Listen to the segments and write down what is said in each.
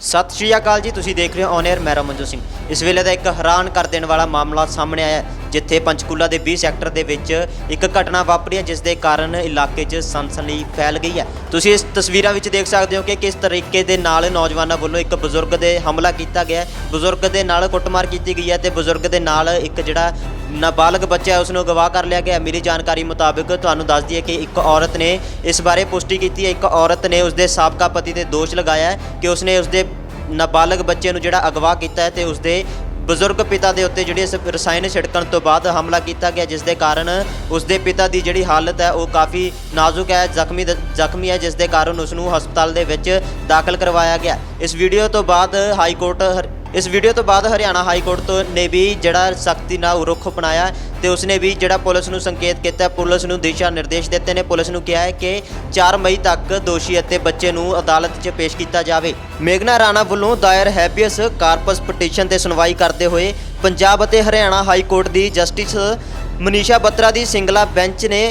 ਸਤਿ ਸ਼੍ਰੀ ਅਕਾਲ ਜੀ, ਤੁਸੀਂ ਦੇਖ ਰਹੇ ਹੋ ਔਨ 에ਅਰ ਮੈਂ ਰਮਨਜੋਤ ਸਿੰਘ। ਇਸ ਵੇਲੇ ਦਾ ਇੱਕ ਹੈਰਾਨ ਕਰ ਦੇਣ ਵਾਲਾ ਮਾਮਲਾ ਸਾਹਮਣੇ ਆਇਆ ਜਿੱਥੇ ਪੰਚਕੂਲਾ ਦੇ 20 ਸੈਕਟਰ ਦੇ ਵਿੱਚ ਇੱਕ ਘਟਨਾ ਵਾਪਰੀ ਹੈ, ਜਿਸ ਦੇ ਕਾਰਨ ਇਲਾਕੇ 'ਚ ਸਨਸਨੀ ਫੈਲ ਗਈ ਹੈ। ਤੁਸੀਂ ਇਸ ਤਸਵੀਰਾਂ ਵਿੱਚ ਦੇਖ ਸਕਦੇ ਹੋ ਕਿ ਕਿਸ ਤਰੀਕੇ ਦੇ ਨਾਲ ਨੌਜਵਾਨਾਂ ਵੱਲੋਂ ਇੱਕ ਬਜ਼ੁਰਗ ਦੇ ਹਮਲਾ ਕੀਤਾ ਗਿਆ ਹੈ। ਬਜ਼ੁਰਗ ਦੇ ਨਾਲ ਕੁੱਟਮਾਰ ਕੀਤੀ ਗਈ ਹੈ ਤੇ ਬਜ਼ੁਰਗ ਦੇ ਨਾਲ ਇੱਕ ਜਿਹੜਾ ਨਾਬਾਲਗ ਬੱਚਾ ਹੈ ਉਸ ਨੂੰ ਗਵਾਹ ਕਰ ਲਿਆ ਗਿਆ ਹੈ। ਮੇਰੀ ਜਾਣਕਾਰੀ ਮੁਤਾਬਕ ਤੁਹਾਨੂੰ ਦੱਸ ਦਈਏ ਕਿ ਇੱਕ ਔਰਤ ਨੇ ਇਸ ਬਾਰੇ ਪੁਸ਼ਟੀ ਕੀਤੀ ਹੈ। ਇੱਕ ਔਰਤ ਨੇ ਉਸਦੇ ਸਾਬਕਾ ਪਤੀ ਤੇ ਦੋਸ਼ ਲਗਾਇਆ ਕਿ ਉਸਨੇ ਉਸਦੇ ਨਾਬਾਲਗ ਬੱਚੇ ਨੂੰ ਜਿਹੜਾ ਅਗਵਾ ਕੀਤਾ ਹੈ ਤੇ ਉਸਦੇ ਬਜ਼ੁਰਗ ਪਿਤਾ ਦੇ ਉੱਤੇ ਜਿਹੜੀ ਇਸ ਰਸਾਇਣ ਛਿੜਕਣ ਤੋਂ ਬਾਅਦ ਹਮਲਾ ਕੀਤਾ ਗਿਆ, ਜਿਸ ਦੇ ਕਾਰਨ ਉਸਦੇ ਪਿਤਾ ਦੀ ਜਿਹੜੀ ਹਾਲਤ ਹੈ, ਉਹ ਕਾਫੀ ਨਾਜ਼ੁਕ ਹੈ, ਜ਼ਖਮੀ ਦ- ਜ਼ਖਮੀ ਹੈ, ਜਿਸ ਦੇ ਕਾਰਨ ਉਸ ਨੂੰ ਹਸਪਤਾਲ ਦੇ ਵਿੱਚ ਦਾਖਲ ਕਰਵਾਇਆ ਗਿਆ। ਇਸ ਵੀਡੀਓ ਤੋਂ ਬਾਅਦ ਹਾਈ ਕੋਰਟ ਹਰ- ਇਸ ਵੀਡੀਓ ਤੋਂ ਬਾਅਦ ਹਰਿਆਣਾ ਹਾਈ ਕੋਰਟ ਤੋਂ ਨੇ ਵੀ ਜਿਹੜਾ ਸਖਤੀ ਨਾਲ ਰੁਖ ਅਪਣਾਇਆ ਤੇ ਉਸਨੇ ਵੀ ਜਿਹੜਾ ਪੁਲਿਸ ਨੂੰ ਸੰਕੇਤ ਕੀਤਾ, ਪੁਲਿਸ ਨੂੰ ਦਿਸ਼ਾ ਨਿਰਦੇਸ਼ ਦਿੱਤੇ ਨੇ। ਪੁਲਿਸ ਨੂੰ ਕਿਹਾ ਹੈ ਕਿ 4 ਮਈ ਤੱਕ ਦੋਸ਼ੀ ਅਤੇ ਬੱਚੇ ਨੂੰ ਅਦਾਲਤ 'ਚ ਪੇਸ਼ ਕੀਤਾ ਜਾਵੇ। ਮੇਗਨਾ ਰਾਣਾ ਵੱਲੋਂ ਦਾਇਰ ਹੈਬੀਅਸ ਕਾਰਪਸ ਪਟੀਸ਼ਨ ਤੇ ਸੁਣਵਾਈ ਕਰਦੇ ਹੋਏ ਪੰਜਾਬ ਅਤੇ ਹਰਿਆਣਾ ਹਾਈ ਕੋਰਟ ਦੀ ਜਸਟਿਸ ਮਨੀਸ਼ਾ ਬੱਤਰਾ ਦੀ ਸਿੰਗਲਾ ਬੈਂਚ ਨੇ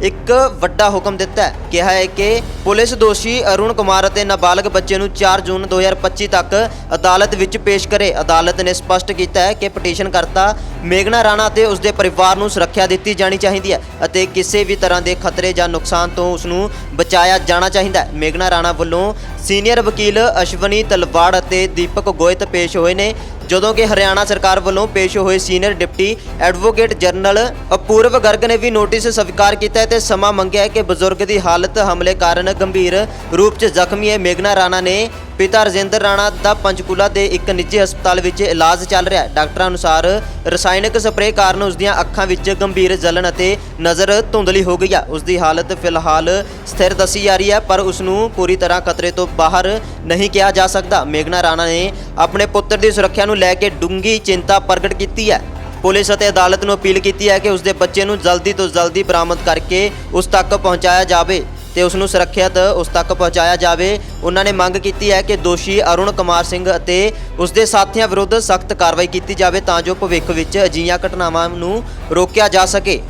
ਇੱਕ ਵੱਡਾ ਹੁਕਮ ਦਿੱਤਾ ਹੈ। ਕਿਹਾ ਹੈ ਕਿ ਪੁਲਿਸ ਦੋਸ਼ੀ ਅਰੁਣ ਕੁਮਾਰ ਅਤੇ ਨਾਬਾਲਗ ਬੱਚੇ ਨੂੰ 4 ਜੂਨ 2025 ਤੱਕ ਅਦਾਲਤ ਵਿੱਚ ਪੇਸ਼ ਕਰੇ। ਅਦਾਲਤ ਨੇ ਸਪਸ਼ਟ ਕੀਤਾ ਹੈ ਕਿ ਪਟੀਸ਼ਨ ਕਰਤਾ ਮੇਗਨਾ ਰਾਣਾ ਅਤੇ ਉਸਦੇ ਪਰਿਵਾਰ ਨੂੰ ਸੁਰੱਖਿਆ ਦਿੱਤੀ ਜਾਣੀ ਚਾਹੀਦੀ ਹੈ ਅਤੇ ਕਿਸੇ ਵੀ ਤਰ੍ਹਾਂ ਦੇ ਖਤਰੇ ਜਾਂ ਨੁਕਸਾਨ ਤੋਂ ਉਸ ਨੂੰ ਬਚਾਇਆ ਜਾਣਾ ਚਾਹੀਦਾ ਹੈ। ਮੇਗਨਾ ਰਾਣਾ ਵੱਲੋਂ ਸੀਨੀਅਰ ਵਕੀਲ ਅਸ਼ਵਨੀ ਤਲਵਾੜ ਅਤੇ ਦੀਪਕ ਗੋਇਤ ਪੇਸ਼ ਹੋਏ ਨੇ। ਜਦੋਂ ਕਿ ਹਰਿਆਣਾ ਸਰਕਾਰ ਵੱਲੋਂ ਪੇਸ਼ ਹੋਏ senior deputy advocate general Apurv Garg ਨੇ ਵੀ ਨੋਟਿਸ ਸਵੀਕਾਰ ਕੀਤਾ ਹੈ ਤੇ ਸਮਾਂ ਮੰਗਿਆ ਹੈ ਕਿ ਬਜ਼ੁਰਗ ਦੀ ਹਾਲਤ ਹਮਲੇ ਕਾਰਨ ਗੰਭੀਰ ਰੂਪ 'ਚ ਜ਼ਖਮੀ ਹੈ। ਮੇਗਨਾ ਰਾਣਾ ਨੇ ਪਿਤਾ ਰਜਿੰਦਰ ਰਾਣਾ ਦਾ ਪੰਚਕੂਲਾ ਦੇ ਇੱਕ ਨਿੱਜੀ ਹਸਪਤਾਲ ਵਿੱਚ ਇਲਾਜ ਚੱਲ ਰਿਹਾ ਹੈ। ਡਾਕਟਰਾਂ ਅਨੁਸਾਰ ਰਸਾਇਣਿਕ ਸਪਰੇਅ ਕਾਰਨ ਉਸ ਦੀਆਂ ਅੱਖਾਂ ਵਿੱਚ ਗੰਭੀਰ ਜਲਨ ਅਤੇ ਨਜ਼ਰ ਧੁੰਦਲੀ ਹੋ ਗਈ ਹੈ। ਉਸ ਦੀ ਹਾਲਤ ਫਿਲਹਾਲ ਸਥਿਰ ਦੱਸੀ ਜਾ ਰਹੀ ਹੈ, ਪਰ ਉਸ ਨੂੰ ਪੂਰੀ ਤਰ੍ਹਾਂ ਖਤਰੇ ਤੋਂ ਬਾਹਰ ਨਹੀਂ ਕਿਹਾ ਜਾ ਸਕਦਾ। ਮੇਗਨਾ ਰਾਣਾ ਨੇ ਆਪਣੇ ਪੁੱਤਰ ਦੀ ਸੁਰੱਖਿਆ ਨੂੰ ਲੈ ਕੇ ਡੂੰਗੀ ਚਿੰਤਾ ਪ੍ਰਗਟ ਕੀਤੀ ਹੈ। ਪੁਲਿਸ ਅਤੇ ਅਦਾਲਤ ਨੂੰ ਅਪੀਲ ਕੀਤੀ ਹੈ ਕਿ ਉਸ ਦੇ ਬੱਚੇ ਨੂੰ ਜਲਦੀ ਤੋਂ ਜਲਦੀ ਬਰਾਮਦ ਕਰਕੇ ਉਸ ਤੱਕ ਪਹੁੰਚਾਇਆ ਜਾਵੇ। ਤੇ ਉਸ ਨੂੰ ਸੁਰੱਖਿਅਤ ਉਸ ਤੱਕ ਪਹੁੰਚਾਇਆ ਜਾਵੇ। ਉਹਨਾਂ ਨੇ ਮੰਗ ਕੀਤੀ ਹੈ ਕਿ ਦੋਸ਼ੀ ਅਰੁਣ ਕੁਮਾਰ ਸਿੰਘ ਅਤੇ ਉਸ ਦੇ ਸਾਥੀਆਂ ਵਿਰੁੱਧ ਸਖਤ ਕਾਰਵਾਈ ਕੀਤੀ ਜਾਵੇ ਤਾਂ ਜੋ ਭਵਿੱਖ ਵਿੱਚ ਅਜਿਹੀਆਂ ਘਟਨਾਵਾਂ ਨੂੰ ਰੋਕਿਆ ਜਾ ਸਕੇ।